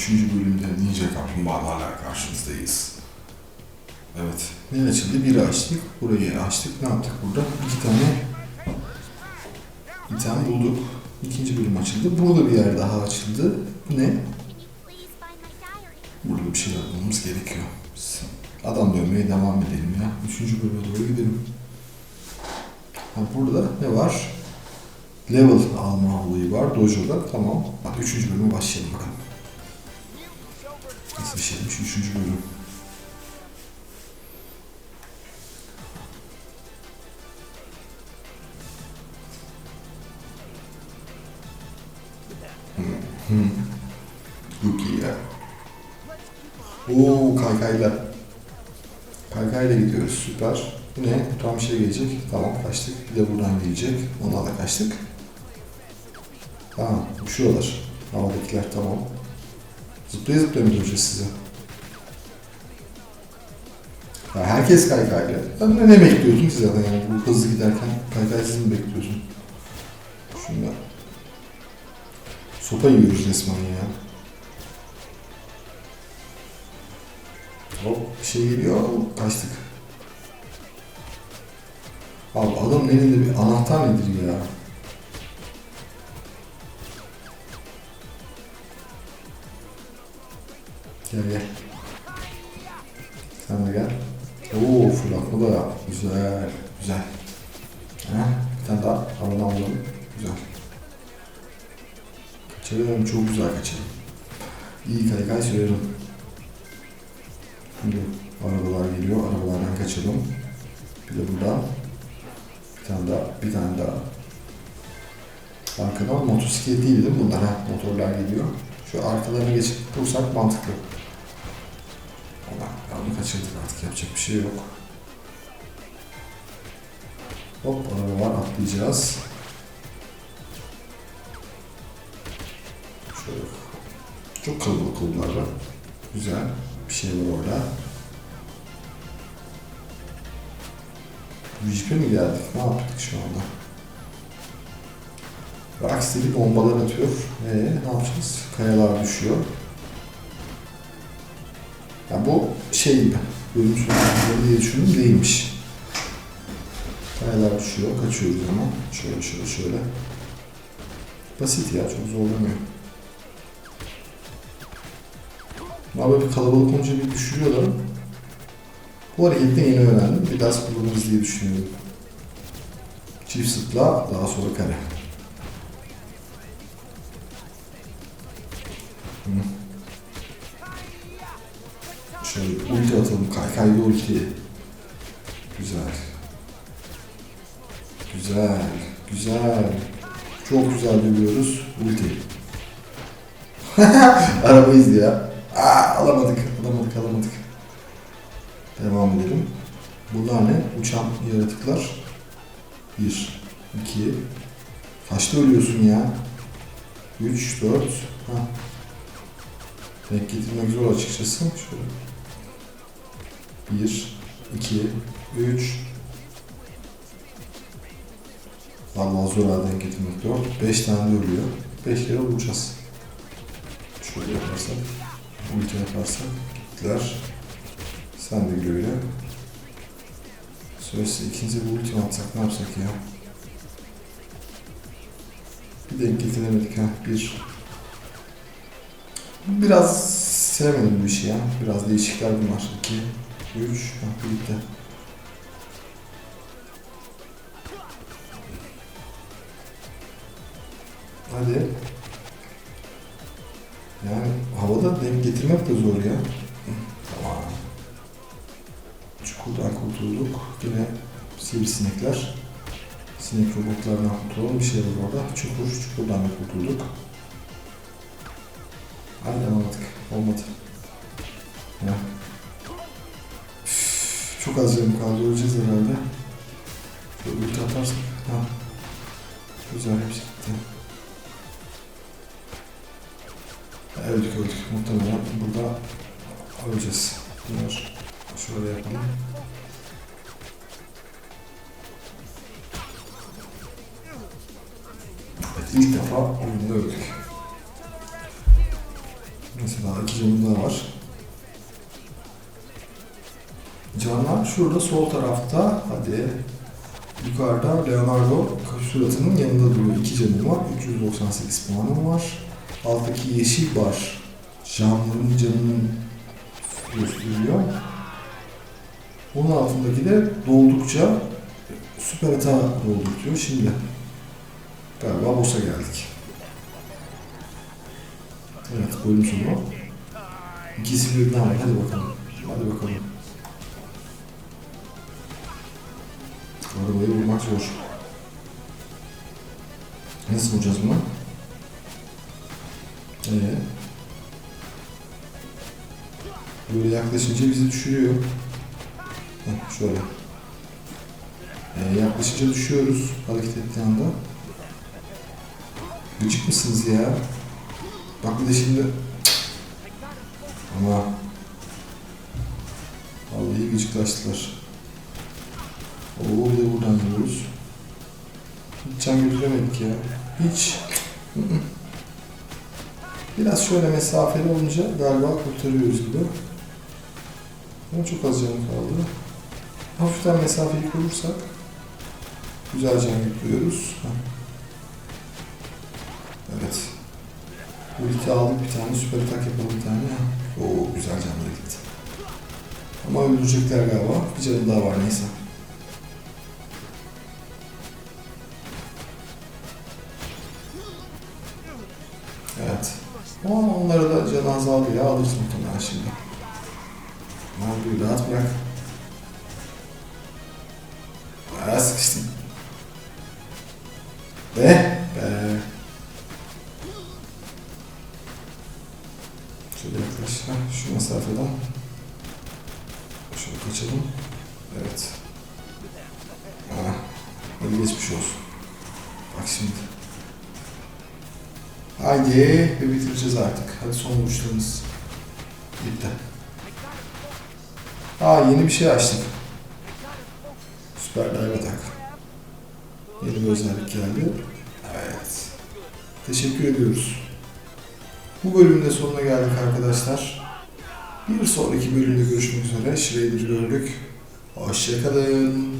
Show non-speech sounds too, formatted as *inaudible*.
üçüncü bölümde Ninja Kaplumbağalarla karşınızdayız. Evet, ne açıldı? Biri açtık, burayı açtık. Ne yaptık burada? İki tane item bulduk. İkinci bölüm açıldı. Burada bir yer daha açıldı. Bu ne? Burada bir şeyler bulmamız gerekiyor. Biz adam dövmeye devam edelim ya. Üçüncü bölüme doğru gidelim. Ha, burada ne var? Level alma olayı var Dojo'da. Tamam. Üçüncü bölüme başlayalım bakalım. Nasıl bir şeymiş üçüncü bölüm? Hı. Hı. Çok iyi ya. Oo kaykayla. Kaykayla gidiyoruz süper. Bu ne? Tam şey gelecek. Tamam kaçtık. Bir de buradan gelecek. Ona da kaçtık. Tamam uçuyorlar. Havadakiler tamam. Zıplaya zıplaya mı döneceğiz size? Ya herkes kaykayla. Ben ne bekliyordun ki zaten yani bu hızlı giderken kaykaysız mı bekliyorsun? Şunda. Sopa yiyoruz resmen ya. Hop bir şey geliyor. Kaçtık. Abi adamın elinde bir anahtar nedir ya? Gel. Sen de gel. Oo fırlatma da. Güzel. Güzel. Ha, bir tane daha. Havadan alalım. Güzel. Kaçırıyorum. Çok güzel kaçırdım. İyi kaykay sürerim. Şimdi arabalar geliyor. Arabalardan kaçalım. Bir de burada. Bir tane daha. Bir tane daha. Arkadan motosiklet değil değil mi bunlar? Ha, motorlar geliyor. Şu arkalarına geçip dursak mantıklı. Onu kaçırdık artık yapacak bir şey yok. Hop araba var atlayacağız. Şöyle. Çok kalabalık da. Güzel. Bir şey var orada. Jeep'e mi geldik? Ne yaptık şu anda? Rocksteady bombalar atıyor. Ee, ne yapacağız? Kayalar düşüyor. Ya bu şey gibi. Bölüm sonunda diye düşündüm değilmiş. Kayalar düşüyor. Kaçıyoruz ama. Şöyle şöyle şöyle. Basit ya. Çok zorlamıyor. Ama bir kalabalık olunca bir düşürüyorlar. Bu hareketi yeni öğrendim. Bir daha kullanırız diye düşünüyorum. Çift sıtla daha sonra kare. Hı. Şöyle ulti atalım. Kaykaylı ulti. Güzel. Güzel. Güzel. Çok güzel dövüyoruz. Ulti. *laughs* Arabayız ya. Aa, alamadık. Alamadık. Alamadık. Devam edelim. Bunlar ne? Uçan yaratıklar. Bir, iki. Kaçta ölüyorsun ya? Üç, dört. Ha. Denk getirmek zor açıkçası. Şöyle. Bir, iki, üç. Vallahi zor ha denk getirmek dört. Beş tane de ölüyor. Beş kere vuracağız. Şöyle yaparsak. Ulti yaparsak. Gittiler. Sen de güle güle. Süresi ikinci bir ulti atsak ne yapsak ya? Bir denk getiremedik ha. Bir. Biraz sevmedim bu işi ya. Biraz değişikler bunlar. İki, üç, ha, bitti. Hadi. Yani havada denk getirmek de zor ya. Tamam. Çukurdan kurtulduk. Yine sivrisinekler. Sinek robotlarından kurtulalım. Bir şey var orada. Çukur, çukurdan da kurtulduk. Hadi alamadık. Olmadı. Ya. Çok az canım kaldı. Öleceğiz herhalde. Şöyle ulti atarsak. Ha. Güzel hepsi gitti. Öldük öldük. Muhtemelen burada öleceğiz. Bunlar şöyle yapalım. İlk defa oyunda öldük. Daha iki canım daha var. Canlar şurada sol tarafta. Hadi. Yukarıda Leonardo suratının yanında duruyor. İki canım var. 398 puanım var. Alttaki yeşil bar canların canının gösteriyor. Onun altındaki de doldukça süper hata doldurtuyor. Şimdi galiba boss'a geldik. Evet bölüm sonu. İkisi birden. Hadi bakalım. Hadi bakalım. Arabayı vurmak zor. Nasıl vuracağız bunu? Ee, böyle yaklaşınca bizi düşürüyor. Heh, şöyle. Ee, yaklaşınca düşüyoruz hareket ettiği anda. Gıcık mısınız ya? Bak bir de şimdi... Ama... Vallahi gıcıklaştılar. Oo bir de buradan gidiyoruz. Hiç can götüremedik ya. Hiç. Biraz şöyle mesafeli olunca galiba kurtarıyoruz gibi. Ama çok az canım kaldı. Hafiften mesafeyi korursak güzel can götürüyoruz. Evet. Ulti aldık bir tane, süper atak yapalım bir tane. Oo güzel canlı gitti. Ama öldürecekler galiba. Bir canım daha var neyse. Evet. Ama onları da canı azaldı ya. Alırsın muhtemelen şimdi. Abi rahat bırak. Aa sıkıştım. Be. Be. Şöyle yaklaş. Heh, şu mesafeden. Şöyle kaçalım. Evet. Ha. Hadi geçmiş olsun. Bak şimdi. Haydi ve bitireceğiz artık. Hadi son vuruşlarımız. Bitti. Aa yeni bir şey açtık. Süper Dive Attack. Yeni bir özellik geldi. Evet. Teşekkür ediyoruz. Bu bölümün de sonuna geldik arkadaşlar. Bir sonraki bölümde görüşmek üzere. Shredder'ı gördük. Hoşçakalın.